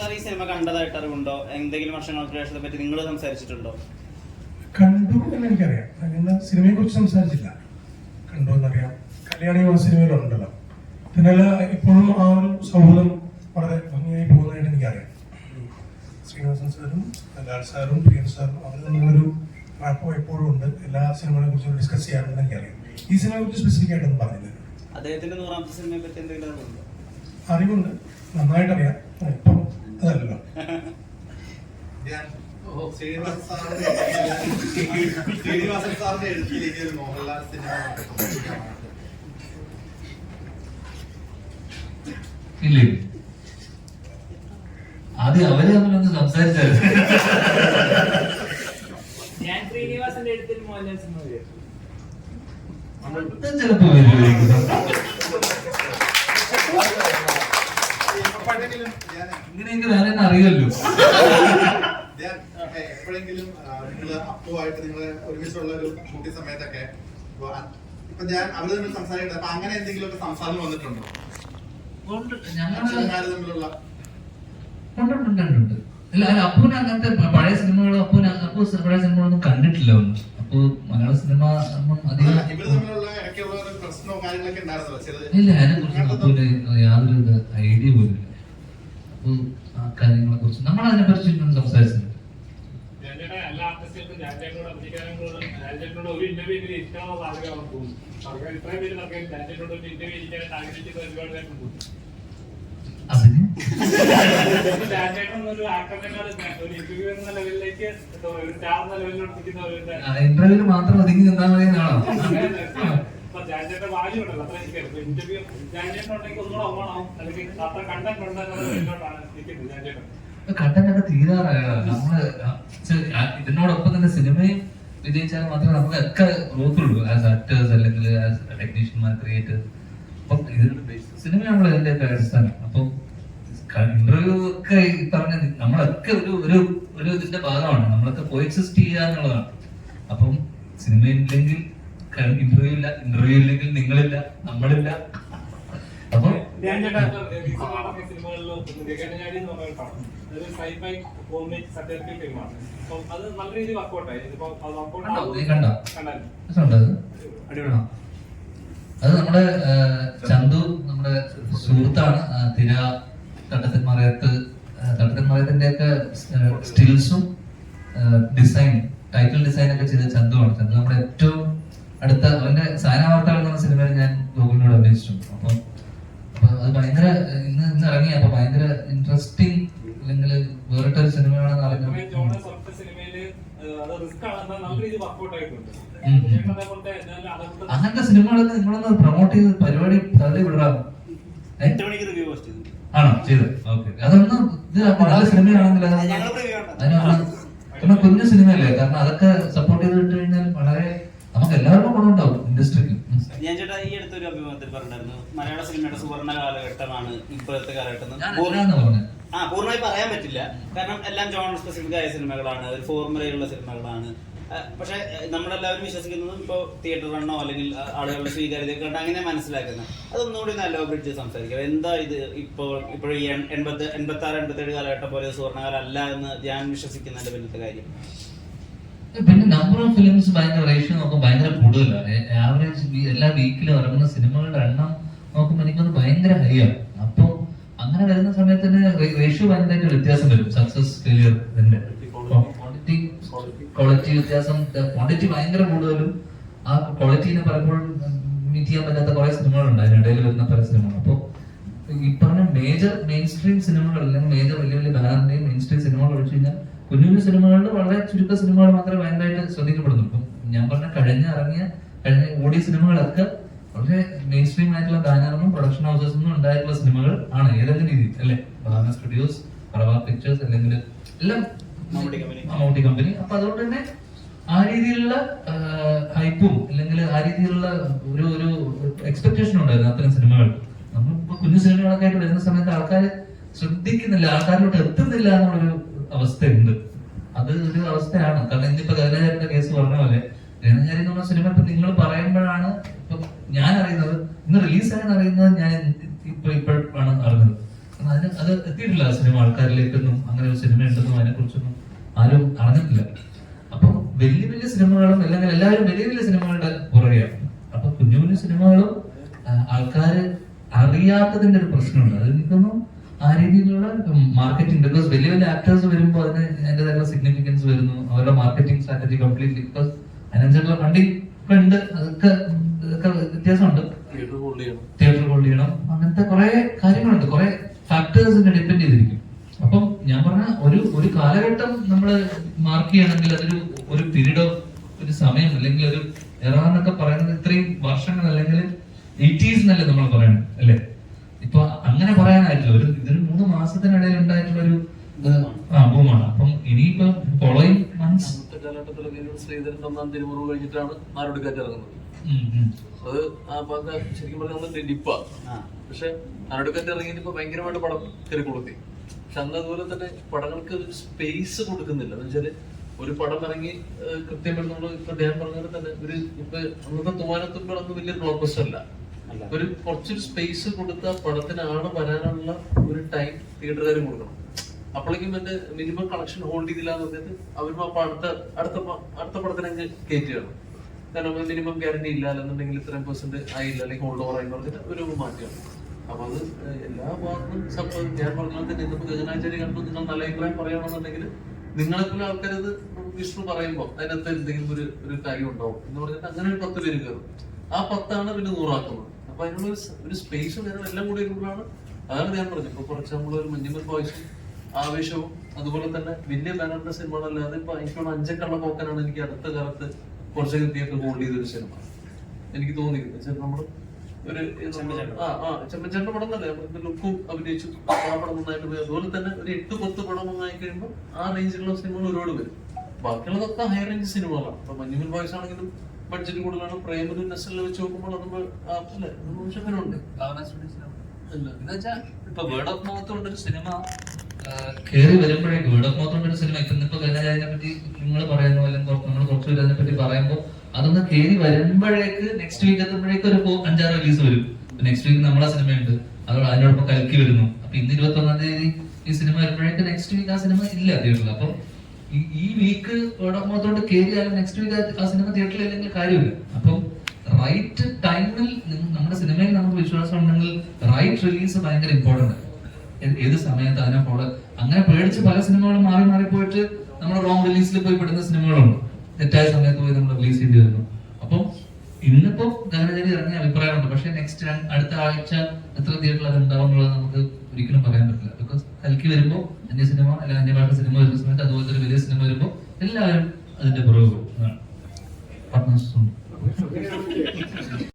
Sir ഈ cinema കണ്ടതായിട്ട് അറിവുണ്ടോ? എന്തെങ്കിലും വർഷങ്ങൾക്ക് ശേഷത്തെ പറ്റി നിങ്ങൾ സംസാരിച്ചിട്ടുണ്ടോ? കണ്ടു എന്ന് എനിക്കറിയാം. ഞാൻ ഇന്ന് സിനിമയെ കുറിച്ച് സംസാരിച്ചില്ല. കണ്ടു എന്നറിയാം. കല്യാണി ആ സിനിമയിലുണ്ടല്ലോ. പിന്നല്ല ഇപ്പോഴും ആ ഒരു സൗഹൃദം വളരെ ഭംഗിയായി പോകുന്നതായിട്ട് എനിക്കറിയാം. ശ്രീനിവാസൻ സാറും ലാൽ സാറും പ്രിയൻ സാറും അവർ തമ്മിലൊരു റാപ്പോ എപ്പോഴും ഉണ്ട്. എല്ലാ സിനിമകളെ കുറിച്ചും ഡിസ്കസ് ചെയ്യാറുണ്ടെന്ന് എനിക്കറിയാം. ഈ സിനിമയെ കുറിച്ച് സ്പെസിഫിക് ആയിട്ടൊന്നും പറഞ്ഞില്ല. അദ്ദേഹത്തിന്റെ നൂറാമത്തെ സിനിമയെ പറ്റി എന്തെങ്കിലും അറിവുണ്ടോ. നന്നായിട്ടറിയാം. ഇപ്പം അതല്ലല്ലോ ഞാൻ ശ്രീനിവാസൻ സാറിന്റെ എഴുത്തിൽ ശ്രീനിവാസൻ സാറിന്റെ എഴുത്തിൽ ഇനി ഒരു മോഹൻലാൽ സിനിമ ഇല്ലേ? ആദ്യം അവർ തമ്മിലൊന്ന് സംസാരിച്ചായിരുന്നു. ഞാൻ ശ്രീനിവാസന്റെ എഴുത്തിൽ മോഹൻലാൽ സിനിമ ചിലപ്പോ വരുമായിരിക്കും അറിയല്ലോ അറിയുമല്ലോ. ഞാൻ ഏ, എപ്പോഴെങ്കിലും നിങ്ങൾ അപ്പുമായിട്ട് നിങ്ങൾ ഒരുമിച്ചുള്ള ഒരു ഷൂട്ടിംഗ് സമയത്തൊക്കെ ഇപ്പൊ ഞാൻ അവർ തമ്മിൽ സംസാരിക്കട്ടെ. അപ്പൊ അങ്ങനെ എന്തെങ്കിലുമൊക്കെ സംസാരം വന്നിട്ടുണ്ടോ? തമ്മിലുള്ള ഉണ്ട്, ഉണ്ട്, ഉണ്ട്, ഉണ്ട്. ഇല്ല അല്ല അപ്പൂന് അങ്ങനത്തെ പഴയ സിനിമകളോ അപ്പൂന് അപ്പൂ പഴയ സിനിമകളൊന്നും കണ്ടിട്ടില്ല ഒന്നും. അപ്പൂ മലയാള സിനിമ അധികം ഇല്ല അതിനെ കുറിച്ച് അപ്പൂന് യാതൊരു ഐഡിയ പോലും ആ കാര്യങ്ങളെ കുറിച്ച് നമ്മൾ അതിനെ കുറിച്ച് സംസാരിച്ചത് ഇന്റർവ്യൂ ഇന്റർവ്യൂവിൽ മാത്രം ഒതുങ്ങി നിന്നാൽ മതി എന്നാണോ? വാല്യൂ ഇന്റർവ്യൂ ഉണ്ടെങ്കിൽ കണ്ടന്റ് ഉണ്ടെന്നുള്ള ലെവലിലോട്ടാണ് നിൽക്കുന്നത് ജാൻചേട്ടൻ. കണ്ടന്റ് ഒക്കെ തീരാറായോ? നമ്മൾ ചെ- ആ ഇതിനോടൊപ്പം തന്നെ സിനിമയും വിജയിച്ചാൽ മാത്രമേ നമുക്ക് ഒക്കെ ഗ്രോത്തുള്ളൂ ആസ് ആക്ടേഴ്സ് അല്ലെങ്കിൽ ആസ് ടെക്നീഷ്യന്മാർ ക്രിയേറ്റേഴ്സ് അപ്പം ഇതിന്റെ സിനിമയാണല്ലോ ഇതിന്റെ ഒക്കെ അടിസ്ഥാനം. അപ്പം ഇന്റർവ്യൂ ഒക്കെ ഈ പറഞ്ഞ നമ്മളൊക്കെ ഒരു ഒരു ഒരു ഇതിന്റെ ഭാഗമാണ്. നമ്മളൊക്കെ കോഎക്സിസ്റ്റ് ചെയ്യുക എന്നുള്ളതാണ് അപ്പം സിനിമ ഇല്ലെങ്കിൽ ഇന്റർവ്യൂ ഇല്ല ഇന്റർവ്യൂ ഇല്ലെങ്കിൽ നിങ്ങളില്ല നമ്മളില്ല. അപ്പൊ ഞാൻ ചേട്ടാ സിനിമകളിലോ അത് നല്ല രീതിയിൽ വർക്കൗട്ടായി നമ്മുടെ ചന്തു നമ്മുടെ സുഹൃത്താണ് തിര തട്ടത്തിൻ മറയത്ത് തട്ടത്തിൻ മറയത്തിന്റെ ഒക്കെ സ്റ്റിൽസും ഡിസൈൻ ടൈറ്റിൽ ഡിസൈൻ ഒക്കെ ചെയ്ത ആണ് ചന്തു നമ്മുടെ ഏറ്റവും അടുത്ത അവന്റെ സായനാവാർത്തകൾ എന്ന സിനിമയിൽ ഞാൻ ഗോകുലിനോട് അഭിനയിച്ചിട്ടുണ്ട് അപ്പം അപ്പൊ അത് ഭയങ്കര ഇന്ന് ഇന്ന് ഇറങ്ങി. അപ്പൊ ഭയങ്കര ഇൻട്രസ്റ്റിംഗ് അല്ലെങ്കിൽ വേറിട്ടൊരു സിനിമയാണെന്ന് അറിഞ്ഞു. അങ്ങനത്തെ സിനിമകളൊക്കെ നിങ്ങളൊന്ന് പ്രൊമോട്ട് ചെയ്ത് പരിപാടി തള്ളി വിടാം ആണോ? ചെയ്ത്. ഓക്കെ. അതൊന്ന് ഇത് നല്ല സിനിമയാണെങ്കിൽ അത് ഞങ്ങൾ റിവ്യൂ ആണ്. അതിനൊന്ന് പിന്നെ കുഞ്ഞു സിനിമയല്ലേ? കാരണം അതൊക്കെ സപ്പോർട്ട് ചെയ്ത് വിട്ട് കഴിഞ്ഞാൽ വളരെ ഗുണം ഉണ്ടാവും ഇൻഡസ്ട്രിക്ക് ഞാൻ ചേട്ടാ ഈ അടുത്തൊരു അഭിമുഖത്തിൽ പറഞ്ഞിരുന്നു മലയാള സിനിമയുടെ സുവർണ കാലഘട്ടമാണ് ഇപ്പോഴത്തെ കാലഘട്ടം. ആ പൂർണമായി പറയാൻ പറ്റില്ല. കാരണം എല്ലാം ജോണർ സ്പെസിഫിക് ആയ സിനിമകളാണ് ഒരു ഫോർമുലയുള്ള സിനിമകളാണ്. പക്ഷെ നമ്മളെല്ലാവരും വിശ്വസിക്കുന്നത് ഇപ്പോൾ തിയേറ്റർ റണ്ണോ അല്ലെങ്കിൽ ആളുകളുടെ സ്വീകാര്യത കണ്ട് അങ്ങനെ മനസ്സിലാക്കുന്നത് അതൊന്നുകൂടി നല്ല ബ്രിഡ്ജ് സംസാരിക്കാം. എന്താ ഇത് ഇപ്പോൾ ഇപ്പോൾ ഈ എൺപത്തി എൺപത് എൺപത്തി ആറ് എൺപത്തേഴ് കാലഘട്ടം പോലെ സുവർണകാലം അല്ല എന്ന് ഞാൻ വിശ്വസിക്കുന്നതിന്റെ പിന്നത്തെ കാര്യം. പിന്നെ നമ്പർ ഓഫ് ഫിലിംസ് ഭയങ്കര റേഷ്യോ നോക്കുമ്പോൾ ഭയങ്കര കൂടുതലാണ് ആവറേജ് എല്ലാ വീക്കിലും ഇറങ്ങുന്ന സിനിമകളുടെ എണ്ണം നോക്കുമ്പോൾ എനിക്കൊന്ന് ഭയങ്കര ഹൈ ആണ്. അപ്പോൾ അങ്ങനെ വരുന്ന സമയത്തിന് റേഷ്യോ ഭയങ്കരമായിട്ട് വ്യത്യാസം വരും. സക്സസ് ഫെയിലിയർ ഇതിന്റെ ക്വാണ്ടിറ്റി ക്വാളിറ്റി വ്യത്യാസം ക്വാണ്ടിറ്റി ഭയങ്കര കൂടുതലും ആ ക്വാളിറ്റീനെ പലപ്പോഴും മീറ്റ് ചെയ്യാൻ പറ്റാത്ത കുറെ സിനിമകളുണ്ട്. അതിനിടയിൽ വരുന്ന പല സിനിമകൾ. അപ്പോൾ ഈ പറഞ്ഞ മേജർ മെയിൻ സ്ട്രീം സിനിമകൾ അല്ലെങ്കിൽ മേജർ വലിയ വലിയ ബാനറിന്റെയും മെയിൻ സ്ട്രീം സിനിമകൾ ഒഴിച്ചു കഴിഞ്ഞാൽ കുഞ്ഞു കുഞ്ഞു സിനിമകളിൽ വളരെ ചുരുക്ക സിനിമകൾ മാത്രമേ ഭയങ്കരമായിട്ട് ശ്രദ്ധിക്കപ്പെടുന്നു. ഇപ്പം ഞാൻ പറഞ്ഞ കഴിഞ്ഞ ഇറങ്ങിയ കഴിഞ്ഞ ഓടിയ സിനിമകളൊക്കെ വളരെ മെയിൻ സ്ട്രീം ആയിട്ടുള്ള ബാനറിനും പ്രൊഡക്ഷൻ ഹൗസസ് ഒന്നും ഉണ്ടായിട്ടുള്ള സിനിമകൾ ആണ് ഏതെങ്കിലും രീതിയിൽ അല്ലേ? ബാന സ്റ്റുഡിയോസ് പ്രഭാ പിക്ചേഴ്സ് അല്ലെങ്കിൽ എല്ലാം മമ്മൂട്ടി കമ്പനി അപ്പൊ അതുകൊണ്ട് തന്നെ ആ രീതിയിലുള്ള ഹൈപ്പും അല്ലെങ്കിൽ ആ രീതിയിലുള്ള ഒരു ഒരു എക്സ്പെക്ടേഷൻ ഉണ്ടായിരുന്നു അത്തരം സിനിമകൾ. നമ്മളിപ്പോ കുഞ്ഞു സിനിമകളൊക്കെ ആയിട്ട് വരുന്ന സമയത്ത് ആൾക്കാർ ശ്രദ്ധിക്കുന്നില്ല ആൾക്കാരിലോട്ട് എത്തുന്നില്ല എന്നുള്ളൊരു അവസ്ഥയുണ്ട്. അത് ഒരു അവസ്ഥയാണ്. കാരണം ഇന്നിപ്പോ ഗഗനചാരിന്റെ കേസ് പറഞ്ഞ പോലെ ഗഗനചാരി എന്ന് പറഞ്ഞ സിനിമ ഇപ്പൊ നിങ്ങൾ പറയുമ്പോഴാണ് ഇപ്പൊ ഞാൻ അറിയുന്നത് ഇന്ന് റിലീസായെന്ന് അറിയുന്നത് ഞാൻ ഇപ്പൊ ഇപ്പോഴാണ് അറിഞ്ഞത്. അതിന് അത് എത്തിയിട്ടില്ല ആ സിനിമ ആൾക്കാരിലേക്കൊന്നും അങ്ങനെ ഒരു സിനിമ ഉണ്ടെന്നും അതിനെ കുറിച്ചൊന്നും ആരും അറിഞ്ഞിട്ടില്ല. അപ്പൊ വലിയ വലിയ സിനിമകളും അല്ലെങ്കിൽ എല്ലാവരും വലിയ വലിയ സിനിമകളുടെ പുറകെയാണ് അപ്പൊ കുഞ്ഞു കുഞ്ഞു സിനിമകളും ആൾക്കാർ അറിയാത്തതിന്റെ ഒരു പ്രശ്നമുണ്ട്. അത് എനിക്കൊന്നും ആ രീതിയിലുള്ള മാർക്കറ്റിംഗ് ബിക്കോസ് വലിയ വലിയ ആക്ടേഴ്സ് വരുമ്പോൾ അതിന് അതിന്റെതായിട്ടുള്ള സിഗ്നിഫിക്കൻസ് വരുന്നു. അവരുടെ മാർക്കറ്റിംഗ് സ്ട്രാറ്റജി കംപ്ലീറ്റ്ലി ബിക്കോസ് അതിനനുസരിച്ചുള്ള ഫണ്ടിങ് ഇപ്പൊ ഉണ്ട്. അതൊക്കെ ഇതൊക്കെ വ്യത്യാസമുണ്ട്. തിയേറ്റർ ഹോൾഡ് ചെയ്യണം. അങ്ങനത്തെ കുറെ കാര്യങ്ങളുണ്ട്. കുറെ ഫാക്ടേഴ്സിനെ ഡിപ്പെൻഡ് ചെയ്തിരിക്കും. അപ്പം ഞാൻ പറഞ്ഞ ഒരു ഒരു കാലഘട്ടം നമ്മൾ മാർക്ക് ചെയ്യണമെങ്കിൽ അതൊരു ഒരു പീരീഡ് ഓഫ് ഒരു സമയം അല്ലെങ്കിൽ ഒരു എറ എന്നൊക്കെ പറയുന്നത് ഇത്രയും വർഷങ്ങൾ അല്ലെങ്കിൽ എയ്റ്റീസ് എന്നല്ലേ നമ്മൾ പറയണം അല്ലേ? അങ്ങനെ പറയാനായിട്ടില്ല. ഒരു ഇതൊരു മൂന്ന് മാസത്തിനിടയിൽ ഉണ്ടായിട്ടുള്ള ഒരു ആ അപ്പം ഇനിയിപ്പോ ഫോളോയിങ് മന്ത്സ് അന്നത്തെ കാലഘട്ടത്തിലൊക്കെ ഒരു ശ്രീധരൻ ഒന്നാം തിരുമുറവ് കഴിഞ്ഞിട്ടാണ് നാടോടിക്കാറ്റ് ഇറങ്ങുന്നത് അത് ആ ശരിക്കും പറഞ്ഞാൽ ഡിപ്പാ. പക്ഷെ ഭയങ്കരമായിട്ട് പടം കൊടുത്തി പക്ഷെ അന്ന് അതുപോലെ തന്നെ പടങ്ങൾക്ക് ഒരു സ്പേസ് കൊടുക്കുന്നില്ല. എന്ന് വെച്ചാൽ ഒരു പടം ഇറങ്ങി കൃത്യമായിട്ട് നമ്മൾ ഇപ്പൊ ഞാൻ പറഞ്ഞത് തന്നെ ഒരു ഇപ്പൊ അന്നത്തെ തുമാനത്തുമ്പോഴൊന്നും വലിയ ബ്ലോക്ക് ബസ്റ്റർ അല്ല. ഒരു കുറച്ചൊരു സ്പേസ് കൊടുത്ത പടത്തിനാണ് വരാനുള്ള ഒരു ടൈം തിയേറ്ററുകാരും കൊടുക്കണം. അപ്പോഴേക്കും എന്റെ മിനിമം കളക്ഷൻ ഹോൾഡ് ചെയ്തില്ലാന്ന് പറഞ്ഞിട്ട് അവരും അപ്പൊ അടുത്ത അടുത്ത അടുത്ത പടത്തിന് അങ്ങ് കയറ്റുകയാണ്. കാരണം മിനിമം ഗ്യാരണ്ടി ഇല്ല അല്ലെന്നുണ്ടെങ്കിൽ ഇത്രയും പെർസെന്റ് ആയില്ല അല്ലെങ്കിൽ ഹോൾഡ് ഓവർ ആയി പറഞ്ഞിട്ട് ഒരു മാറ്റിയാണ് അപ്പൊ അത് എല്ലാ ഭാഗത്തും സപ്പോ ഞാൻ പറഞ്ഞാൽ തന്നെ ഇന്നിപ്പോ ഗഗനാചാരി കണ്ടു നിങ്ങൾ നല്ല അഭിപ്രായം പറയണമെന്നുണ്ടെങ്കിൽ നിങ്ങളെപ്പോലെ ആൾക്കാരത് വിഷ്ണു പറയുമ്പോൾ അതിനകത്ത് എന്തെങ്കിലും ഒരു ഒരു കാര്യം ഉണ്ടാവും എന്ന് പറഞ്ഞിട്ട് അങ്ങനെ ഒരു പത്ത് പേര് കയറും ആ പത്താണ് പിന്നെ നൂറാക്കുന്നത്. അപ്പൊ അതിനുള്ള ഒരു സ്പേസ് നേരം എല്ലാം കൂടി വരുമ്പോഴാണ് അതാണ് ഞാൻ പറഞ്ഞത്. ഇപ്പൊ ഫോർ എക്സാമ്പിൾ ഒരു മഞ്ഞുമൽ ബോയ്സും ആവേശവും അതുപോലെ തന്നെ വലിയ ബാനറിന്റെ സിനിമകളല്ലാതെ ഇപ്പൊ എനിക്ക് തോന്നുന്നു അഞ്ചക്കള്ള പോക്കനാണ് എനിക്ക് അടുത്ത കാലത്ത് കുറച്ച് കൃത്യമൊക്കെ ഹോൾഡ് ചെയ്തൊരു സിനിമ എനിക്ക് തോന്നിയിരുന്നു വെച്ചാൽ നമ്മൾ ഒരു ചെമ്മച്ചേട്ട പടം തന്നെ. ലുക്കും അഭിനയിച്ചു. ആ പടം നന്നായിട്ട് പോയി. അതുപോലെ തന്നെ ഒരു എട്ട് പത്ത് പടം നന്നായി കഴിയുമ്പോൾ ആ റേഞ്ചിലുള്ള സിനിമകൾ ഒരുപാട് വരും. ബാക്കിയുള്ളതൊക്കെ ഹൈ റേഞ്ച് സിനിമകളാണ് ഇപ്പൊ മഞ്ഞുമൽ ബോയ്സ് ആണെങ്കിലും ബഡ്ജറ്റ് കൂടുതലാണ്. പ്രൈമറി നെസ്സലിൽ വെച്ച് നോക്കുമ്പോൾ അത് ആപ്പില്ല ഉണ്ട് ഇപ്പൊ വേർഡ് ഓഫ് മൗത്ത് കൊണ്ടൊരു സിനിമ കയറി വരുമ്പോഴേക്കും വേർഡ് ഓഫ് മൗത്ത് കൊണ്ടൊരു സിനിമ. ഇപ്പൊ ഇന്നിപ്പോ ഗംഗാചാരിനെ പറ്റി നിങ്ങൾ പറയുന്ന പോലെ നമ്മൾ കുറച്ച് പേര് അതിനെപ്പറ്റി പറയുമ്പോൾ അതൊന്ന് കയറി വരുമ്പോഴേക്ക് നെക്സ്റ്റ് വീക്ക് എത്തുമ്പോഴേക്ക് ഒരു അഞ്ചാറ് റിലീസ് വരും. നെക്സ്റ്റ് വീക്ക് നമ്മളെ സിനിമയുണ്ട്. അതോടെ അതിനോടൊപ്പം കലക്കി വരുന്നു. അപ്പൊ ഇന്ന് ഇരുപത്തി ഒന്നാം തീയതി ഈ സിനിമ വരുമ്പോഴേക്ക് നെക്സ്റ്റ് വീക്ക് ആ സിനിമ ഇല്ല തിയേറ്ററിൽ അപ്പൊ ഈ- വീക്ക് മൊത്തോട്ട് കയറിയാലും നെക്സ്റ്റ് വീക്ക് ആ സിനിമ തിയേറ്ററിൽ ഇല്ലെങ്കിൽ കാര്യമില്ല. അപ്പം റൈറ്റ് ടൈമിൽ നമ്മുടെ സിനിമയിൽ നമുക്ക് വിശ്വാസം ഉണ്ടെങ്കിൽ റൈറ്റ് റിലീസ് ഭയങ്കര ഇമ്പോർട്ടന്റ് ഏത് സമയത്ത് അതിനെ ഫോളോ അങ്ങനെ പേടിച്ച് പല സിനിമകളും മാറി മാറി പോയിട്ട് നമ്മൾ റോങ് റിലീസിൽ പോയി പെടുന്ന സിനിമകളുണ്ട് തെറ്റായ സമയത്ത് പോയി നമ്മൾ റിലീസ് ചെയ്യേണ്ടി വരുന്നു. അപ്പം ഇന്നിപ്പോ ഗാനചരി ഇറങ്ങിയ അഭിപ്രായമുണ്ട്. പക്ഷെ നെക്സ്റ്റ് അടുത്ത ആഴ്ച എത്ര തിയേറ്ററിൽ അത് ഉണ്ടാവും എന്നുള്ളത് നമുക്ക് ഒരിക്കലും പറയാൻ പറ്റില്ല. ബിക്കോസ് കൽക്കി വരുമ്പോൾ അന്യ സിനിമ അല്ല അന്യഭാഷ സിനിമ വരുന്ന സമയത്ത് അതുപോലത്തെ ഒരു വലിയ സിനിമ വരുമ്പോൾ എല്ലാവരും അതിന്റെ പുറകെ പോകും.